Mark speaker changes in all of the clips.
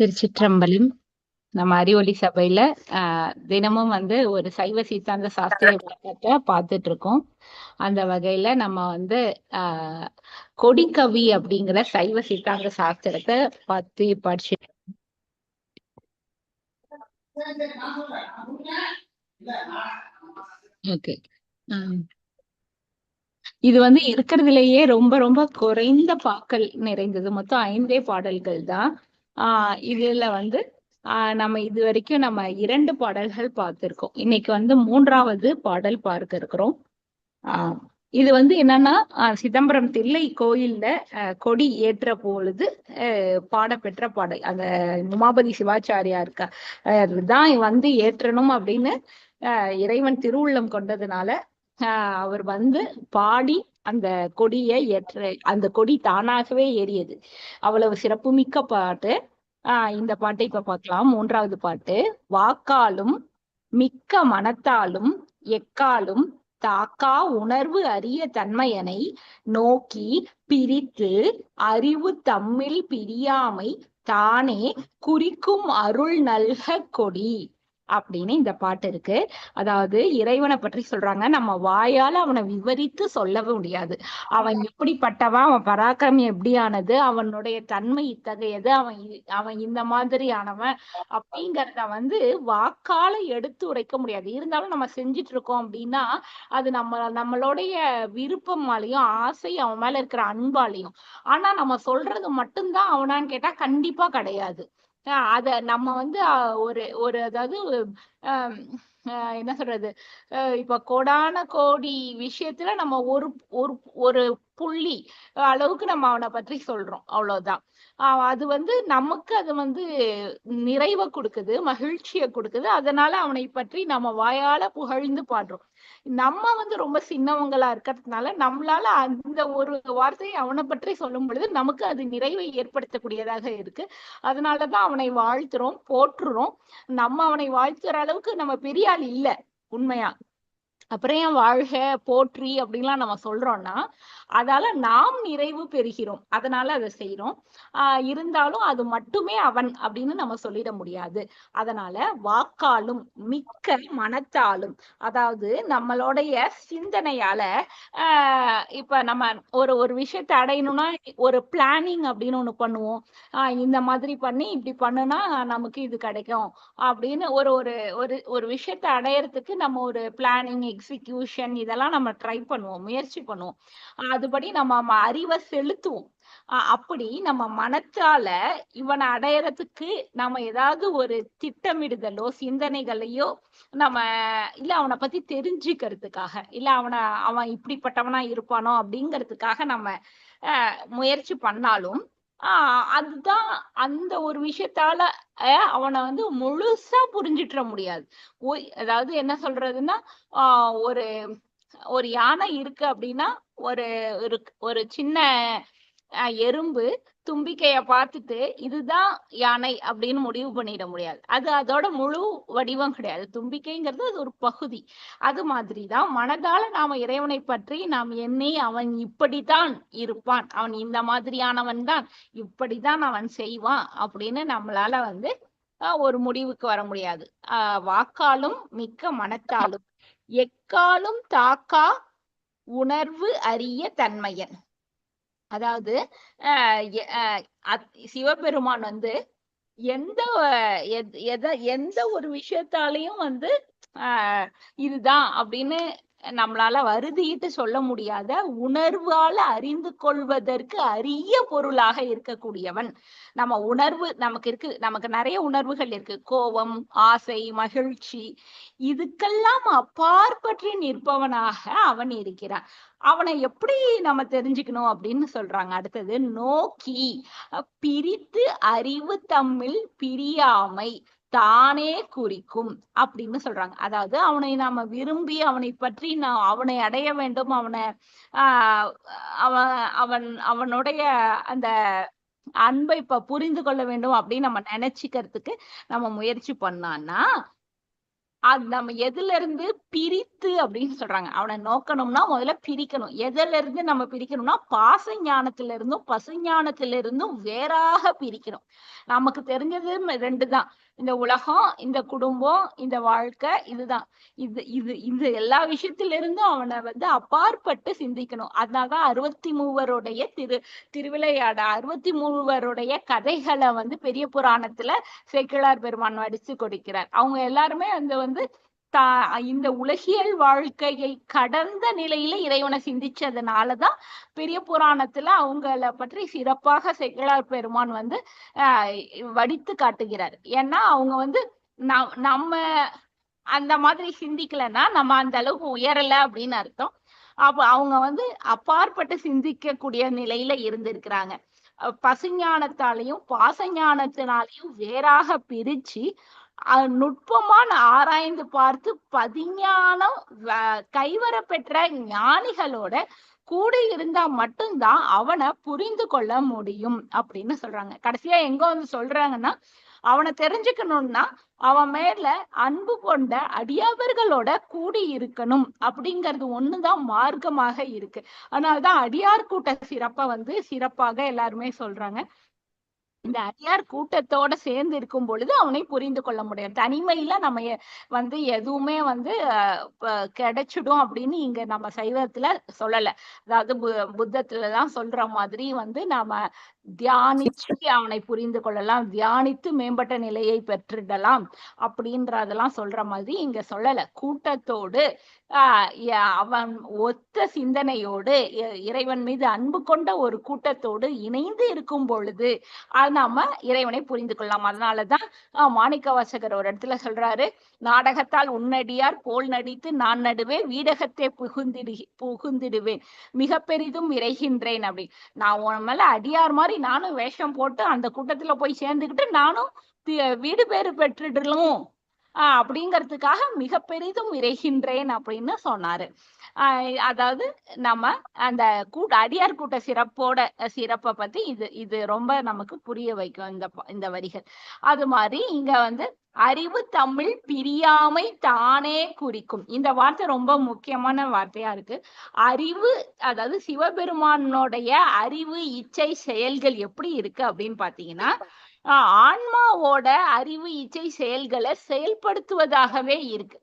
Speaker 1: திருச்சிற்றம்பலம். நம்ம அறிவொளி சபையில ஆஹ் தினமும் வந்து ஒரு சைவ சித்தாந்த சாஸ்திர விளக்கத்தை பார்த்துட்டு இருக்கோம் அந்த வகையில நம்ம வந்து ஆஹ் கொடிக்கவி அப்படிங்கிற சைவ சித்தாந்த சாஸ்திரத்தை பத்தி படிச்சு ஓகே. இது வந்து இருக்கிறதுலயே ரொம்ப ரொம்ப குறைந்த பாக்கள் நிறைந்தது. மொத்தம் ஐந்தே பாடல்கள் தான். ஆஹ் இதுல வந்து ஆஹ் நம்ம இது வரைக்கும் நம்ம இரண்டு பாடல்கள் பார்த்திருக்கோம். இன்னைக்கு வந்து மூன்றாவது பாடல் பார்க்க இருக்கிறோம். ஆஹ் இது வந்து என்னன்னா சிதம்பரம் தில்லை கோயில்ல கொடி ஏற்ற பொழுது பாடப்பெற்ற பாடல். அந்த உமாபதி சிவாச்சாரியா இருக்கா தான் வந்து ஏற்றணும் அப்படின்னு இறைவன் திருவுள்ளம் கொண்டதுனால ஆஹ் அவர் வந்து பாடி அந்த கொடியை ஏற்ற அந்த கொடி தானாகவே ஏறியது. அவ்வளவு சிறப்புமிக்க பாட்டு. ஆஹ் இந்த பாட்டை இப்ப பார்க்கலாம். மூன்றாவது பாட்டு. வாக்காலும் மிக்க மனத்தாலும் எக்காலும் தாக்கா உணர்வு அரிய தன்மையனை நோக்கி பிரித்து அறிவு தம்மில் பிரியாமை தானே குறிக்கும் அருள் நல்க கொடி. அப்படின்னு இந்த பாட்டு இருக்கு. அதாவது இறைவனை பற்றி சொல்றாங்க. நம்ம வாயால அவனை விவரித்து சொல்லவே முடியாது. அவன் எப்படிப்பட்டவன்? அவன் பராக்கிரமம் எப்படியானது? அவனுடைய தன்மை இத்தகையது? அவன் அவன் இந்த மாதிரியானவன் அப்படிங்கிறத வந்து வாக்கால எடுத்து உரைக்க முடியாது. இருந்தாலும் நம்ம செஞ்சுட்டு இருக்கோம் அப்படின்னா அது நம்ம நம்மளுடைய விருப்பமாலையும் ஆசை அவன் மேல இருக்கிற அன்பாலையும். ஆனா நம்ம சொல்றது மட்டும்தான் அவனான்னு கேட்டா கண்டிப்பா கிடையாது. அத நம்ம வந்து ஒரு ஒரு அதாவது என்ன சொல்றது? இப்ப கோடான கோடி விஷயத்துல நம்ம ஒரு ஒரு ஒரு புள்ளி அளவுக்கு நம்ம அவனை பற்றி சொல்றோம். அவ்வளவுதான். அது வந்து நமக்கு அது வந்து நிறைவை கொடுக்குது மகிழ்ச்சியை கொடுக்குது. அதனால அவனை பற்றி நம்ம வாயால புகழ்ந்து பாடுறோம். நம்ம வந்து ரொம்ப சின்னவங்களா இருக்கிறதுனால நம்மளால அந்த ஒரு வார்த்தையை அவனை பற்றி சொல்லும் பொழுது நமக்கு அது நிறைவை ஏற்படுத்தக்கூடியதாக இருக்கு. அதனாலதான் அவனை வாழ்த்துறோம் போற்றுறோம். நம்ம அவனை வாழ்த்துற அளவுக்கு நம்ம பெரிய ஆள் இல்ல உண்மையா? அப்புறம் ஏன் வாழ்க போற்றி அப்படின்லாம் நம்ம சொல்றோம்னா அதால நாம் நிறைவு பெறுகிறோம். அதனால அதை செய்யறோம் ஆஹ் இருந்தாலும் அது மட்டுமே அவன் அப்படின்னு நம்ம சொல்லிட முடியாது. அதனால வாக்காலும் மிக்க மனத்தாலும் அதாவது நம்மளுடைய சிந்தனையால ஆஹ் இப்ப நம்ம ஒரு ஒரு விஷயத்தை அடையணும்னா ஒரு பிளானிங் அப்படின்னு ஒண்ணு பண்ணுவோம். ஆஹ் இந்த மாதிரி பண்ணி இப்படி பண்ணுனா நமக்கு இது கிடைக்கும் அப்படின்னு ஒரு ஒரு ஒரு ஒரு விஷயத்தை அடையறதுக்கு நம்ம ஒரு பிளானிங் எக்ஸிக்யூஷன் இதெல்லாம் நம்ம ட்ரை பண்ணுவோம் முயற்சி பண்ணுவோம். அதுபடி நம்ம அறிவை செலுத்துவோம். அப்படி நம்ம மனத்தால இவனை அடையறதுக்கு நம்ம ஏதாவது ஒரு திட்டமிடுதலோ சிந்தனைகளையோ நம்ம இல்ல அவனை பத்தி தெரிஞ்சுக்கிறதுக்காக இல்ல அவனை அவன் இப்படிப்பட்டவனா இருப்பானோ அப்படிங்கிறதுக்காக நம்ம முயற்சி பண்ணாலும் ஆஹ் அதுதான் அந்த ஒரு விஷயத்தால அவனை வந்து முழுசா புரிஞ்சிட்டுற முடியாது. அதாவது என்ன சொல்றதுன்னா ஆஹ் ஒரு ஒரு யானை இருக்கு அப்படின்னா ஒரு ஒரு சின்ன எறும்பு தும்பிக்கைய பார்த்துட்டு இதுதான் யானை அப்படின்னு முடிவு பண்ணிட முடியாது. அது அதோட முழு வடிவம் கிடையாது. தும்பிக்கைங்கிறது அது ஒரு பகுதி. அது மாதிரிதான் மனதால நாம இறைவனை பற்றி நாம் எண்ணி அவன் இப்படித்தான் இருப்பான். அவன் இந்த மாதிரியானவன் தான். இப்படிதான் அவன் செய்வான் அப்படின்னு நம்மளால வந்து ஒரு முடிவுக்கு வர முடியாது. ஆஹ் வாக்காலும் மிக்க மனத்தாலும். எக்காலும் தாக்கா உணர்வு அறிய தன்மையன். அதாவது சிவபெருமான் வந்து எந்த எத எந்த ஒரு விஷயத்தாலையும் வந்து ஆஹ் இதுதான் அப்படின்னு நம்மளால வருதிட்டு சொல்ல முடியாத உணர்வால அறிந்து கொள்வதற்கு அரிய பொருளாக இருக்கக்கூடியவன். நம்ம உணர்வு நமக்கு இருக்கு நமக்கு நிறைய உணர்வுகள் இருக்கு. கோபம் ஆசை மகிழ்ச்சி இதுக்கெல்லாம் அப்பாற்பற்றி நிற்பவனாக அவன் இருக்கிறான். அவனை எப்படி நம்ம தெரிஞ்சுக்கணும் அப்படின்னு சொல்றாங்க. அடுத்தது நோக்கி பிரித்து அறிவு தம்மில் பிரியாமை. தானே குறிக்கும் அப்படின்னு சொல்றாங்க. அதாவது அவனை நாம விரும்பி அவனை பற்றி நான் அவனை அடைய வேண்டும். அவனை ஆஹ் அவன் அவன் அவனுடைய அந்த அன்பை இப்ப புரிந்து கொள்ள வேண்டும் அப்படின்னு நம்ம நினைச்சுக்கிறதுக்கு நம்ம முயற்சி பண்ணான்னா அது நம்ம எதுல இருந்து பிரித்து அப்படின்னு சொல்றாங்க. அவனை நோக்கணும்னா முதல்ல பிரிக்கணும். எதுல இருந்து நம்ம பிரிக்கணும்னா பாச ஞானத்துல இருந்தும் பசு ஞானத்துல இருந்தும் வேறாக பிரிக்கணும். நமக்கு தெரிஞ்சது ரெண்டு தான் இந்த உலகம் இந்த குடும்பம் இந்த வாழ்க்கை இதுதான். இது இது இந்த எல்லா விஷயத்திலிருந்தும் அவனை வந்து அப்பாற்பட்டு சிந்திக்கணும். அதனாலதான் அறுபத்தி மூவருடைய திரு திருவிளையாட அறுபத்தி மூவருடைய கதைகளை வந்து பெரிய புராணத்துல சேக்கிழார் பெருமான் வடிச்சு கொடுக்கிறார். அவங்க எல்லாருமே அந்த வந்து தா இந்த உலகியல் வாழ்க்கையை கடந்த நிலையில இறைவனை சிந்திச்சதுனாலதான் பெரிய புராணத்துல அவங்கள பற்றி சிறப்பாக சேக்கிழார் பெருமான் வந்து வடித்து காட்டுகிறார். ஏன்னா அவங்க வந்து நம்ம அந்த மாதிரி சிந்திக்கலன்னா நம்ம அந்த அளவுக்கு உயரல அப்படின்னு அர்த்தம். அப்ப அவங்க வந்து அப்பாற்பட்டு சிந்திக்கக்கூடிய நிலையில இருந்திருக்கிறாங்க. பசுஞானத்தாலையும் பாசஞானத்தினாலையும் வேறாக பிரிச்சு நுட்பமான ஆராய்ந்து பார்த்து பதிஞானம் கைவர பெற்ற ஞானிகளோட கூட இருந்தா மட்டும்தான் அவனை புரிந்து கொள்ள முடியும் அப்படின்னு சொல்றாங்க. கடைசியா எங்க வந்து சொல்றாங்கன்னா அவனை தெரிஞ்சுக்கணும்னா அவன் மேல அன்பு கொண்ட அடியாவர்களோட கூடி இருக்கணும் அப்படிங்கிறது ஒண்ணுதான் மார்க்கமாக இருக்கு. அதனாலதான் அடியார் கூட்ட சிறப்பை வந்து சிறப்பாக எல்லாருமே சொல்றாங்க. இந்த அடியார் கூட்டத்தோட சேர்ந்து இருக்கும் பொழுது அவனை புரிந்து கொள்ள முடியும். தனிமையில நம்ம வந்து எதுவுமே வந்து கிடைச்சிடும் அப்படின்னு இங்க நம்ம சைவத்துல சொல்லல. அதாவது பு- புத்தத்துலதான் சொல்ற மாதிரி வந்து நாம தியானிச்சு அவனை புரிந்து கொள்ளலாம். தியானித்து மேம்பட்ட நிலையை பெற்றிடலாம் அப்படின்றதெல்லாம் சொல்ற மாதிரி இங்க சொல்லல. கூட்டத்தோடு ஆஹ் அவன் ஒத்த சிந்தனையோடு இறைவன் மீது அன்பு கொண்ட ஒரு கூட்டத்தோடு இணைந்து இருக்கும் பொழுது நாம இறைவனை புரிந்து கொள்ளலாம். அதனாலதான் ஆஹ் மாணிக்க வாசகர் ஒரு இடத்துல சொல்றாரு நாடகத்தால் உன்னடியார் போல் நடித்து நான் நடுவே வீடகத்தை புகுந்திடு புகுந்திடுவேன் மிக பெரிதும் விரைகின்றேன் அப்படி. நான் உன் மேல அடியார் மாதிரி நானும் வேஷம் போட்டு அந்த கூட்டத்துல போய் சேர்ந்துக்கிட்டு நானும் வீடு பேறு பெற்றுடலும் ஆஹ் அப்படிங்கிறதுக்காக மிக பெரிதும் விரைகின்றேன் அப்படின்னு சொன்னாரு. ஆஹ் அதாவது நம்ம அந்த கூட்ட அடியார் கூட்ட சிறப்போட சிறப்பை பத்தி இது இது ரொம்ப நமக்கு புரிய வைக்கும் இந்த இந்த வரிகள். அது மாதிரி இங்க வந்து அறிவு தமிழ் பிரியாமை தானே குறிக்கும். இந்த வார்த்தை ரொம்ப முக்கியமான வார்த்தையா இருக்கு. அறிவு அதாவது சிவபெருமானுடைய அறிவு இச்சை செயல்கள் எப்படி இருக்கு அப்படின்னு பாத்தீங்கன்னா ஆஹ் ஆன்மாவோட அறிவு இச்சை செயல்களை செயல்படுத்துவதாகவே இருக்கு.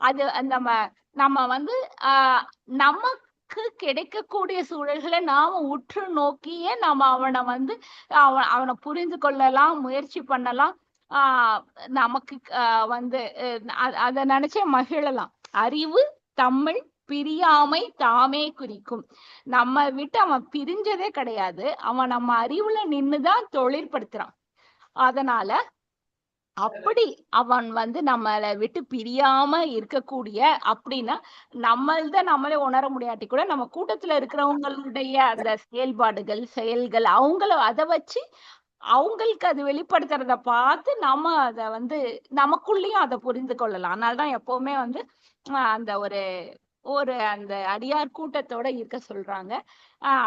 Speaker 1: அது நம்ம நம்ம வந்து ஆஹ் நமக்கு கிடைக்கக்கூடிய சூழல்களை நாம உற்று நோக்கியே நாம அவனை வந்து அவன் அவனை புரிந்து கொள்ளலாம் முயற்சி பண்ணலாம். நமக்கு ஆஹ் வந்து அதை நினைச்சே மகிழலாம். அறிவு தமிழ் பிரியாமை தாமே குறிக்கும். நம்ம விட்டு அவன் பிரிஞ்சதே கிடையாது. அவன் நம்ம அறிவுல நின்னுதான் தொழிற்படுத்துறான். அதனால அப்படி அவன் வந்து நம்மளை விட்டு பிரியாம இருக்கக்கூடிய அப்படின்னா நம்மள்த நம்மளே உணர முடியாட்டி கூட நம்ம கூட்டத்துல இருக்கிறவங்களுடைய அந்த செயல்பாடுகள் செயல்கள் அவங்கள அதை வச்சு அவங்களுக்கு அது வெளிப்படுத்துறத பார்த்து நம்ம அதை வந்து நமக்குள்ளேயும் அதை புரிந்து கொள்ளலாம். அதனாலதான் எப்பவுமே வந்து அந்த ஒரு ஒரு அந்த அடியார் கூட்டத்தோட இருக்க சொல்றாங்க.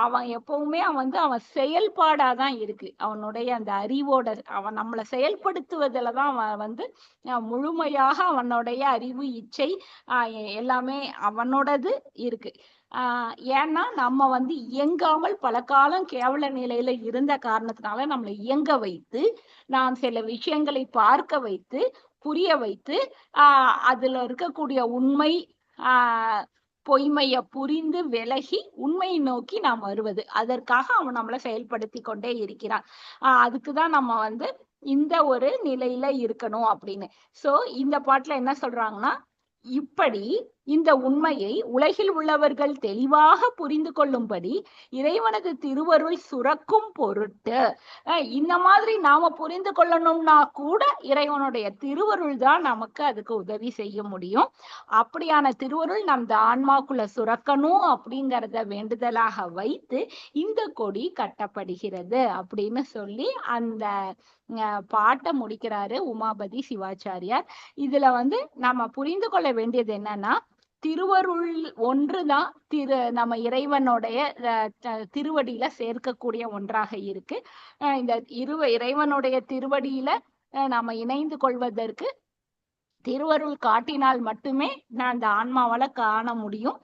Speaker 1: அவன் எப்பவுமே அவன் வந்து அவன் செயல்பாடாதான் இருக்கு. அவனுடைய அந்த அறிவோட அவன் நம்மளை செயல்படுத்துவதுலதான் அவன் வந்து முழுமையாக அவனுடைய அறிவு இச்சை எல்லாமே அவனோடது இருக்கு. ஆஹ் ஏன்னா நம்ம வந்து இயங்காமல் பல காலம் கேவல நிலையில இருந்த காரணத்தினால நம்மளை இயங்க வைத்து நாம் சில விஷயங்களை பார்க்க வைத்து புரிய வைத்து ஆஹ் அதுல இருக்கக்கூடிய உண்மை ஆஹ் பொய்மைய புரிந்து விலகி உண்மையை நோக்கி நாம் வருவது. அதற்காக அவன் நம்மளை செயல்படுத்தி கொண்டே இருக்கிறான். ஆஹ் அதுக்குதான் நம்ம வந்து இந்த ஒரு நிலையில இருக்கணும் அப்படின்னு. சோ இந்த பாட்டுல என்ன சொல்றாங்கன்னா இப்படி இந்த உண்மையை உலகில் உள்ளவர்கள் தெளிவாக புரிந்து கொள்ளும்படி இறைவனது திருவருள் சுரக்கும் பொருட்டு. அஹ் இந்த மாதிரி நாம புரிந்து கொள்ளணும்னா கூட இறைவனுடைய திருவருள் தான் நமக்கு அதுக்கு உதவி செய்ய முடியும். அப்படியான திருவருள் நம் ஆன்மாக்குள்ள சுரக்கணும் அப்படிங்கிறத வேண்டுதலாக வைத்து இந்த கொடி கட்டப்படுகிறது அப்படின்னு சொல்லி அந்த அஹ், பாட்டை முடிக்கிறாரு உமாபதி சிவாச்சாரியார். இதுல வந்து நம்ம புரிந்து கொள்ள வேண்டியது என்னன்னா திருவருள் ஒன்றுதான் திரு நம்ம இறைவனுடைய திருவடியில சேர்க்கக்கூடிய ஒன்றாக இருக்கு. இந்த இரு இறைவனுடைய திருவடியில நாம இணைந்து கொள்வதற்கு திருவருள் காட்டினால் மட்டுமே நான் அந்த ஆன்மாவால காண முடியும்.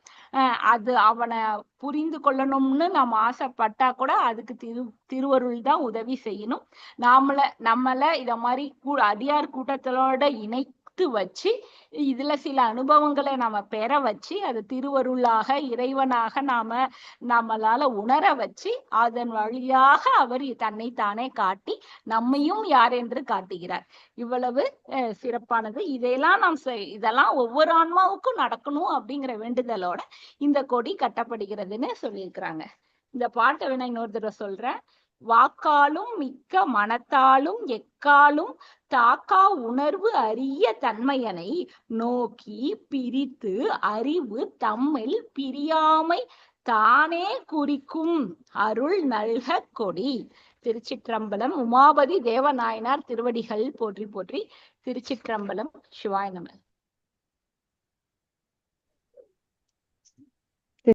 Speaker 1: அது அவனை புரிந்து கொள்ளணும்னு நம்ம ஆசைப்பட்டா கூட அதுக்கு திரு திருவருள் தான் உதவி செய்யணும். நாமள நம்மள இத மாதிரி கூ அடியார் கூட்டத்தோட இணை எடுத்து வச்சு இதுல சில அனுபவங்களை நாம பெற வச்சு அது திருவருளாக இறைவனாக நாம நம்மளால உணர வச்சு அதன் வழியாக அவர் தன்னைத்தானே காட்டி நம்மையும் யார் என்று காட்டுகிறார். இவ்வளவு சிறப்பானது. இதையெல்லாம் நாம் இதெல்லாம் ஒவ்வொரு ஆன்மாவுக்கும் நடக்கணும் அப்படிங்கிற வேண்டுதலோட இந்த கொடி கட்டப்படுகிறதுன்னு சொல்லியிருக்கிறாங்க. இந்த பாட்டை வேணா இன்னொரு தடவை சொல்றேன். வாக்காலும் மிக்க மனத்தாலும் எக்காலும் தாக்கா உணர்வு அரிய தன்மையனை நோக்கி பிரித்து அறிவு தம்மில் பிரியாமை தானே குறிக்கும் அருள் நல்க கொடி. திருச்சிற்றம்பலம் உமாபதி தேவநாயனார் திருவடிகள் போற்றி போற்றி திருச்சிற்றம்பலம் சிவாய நம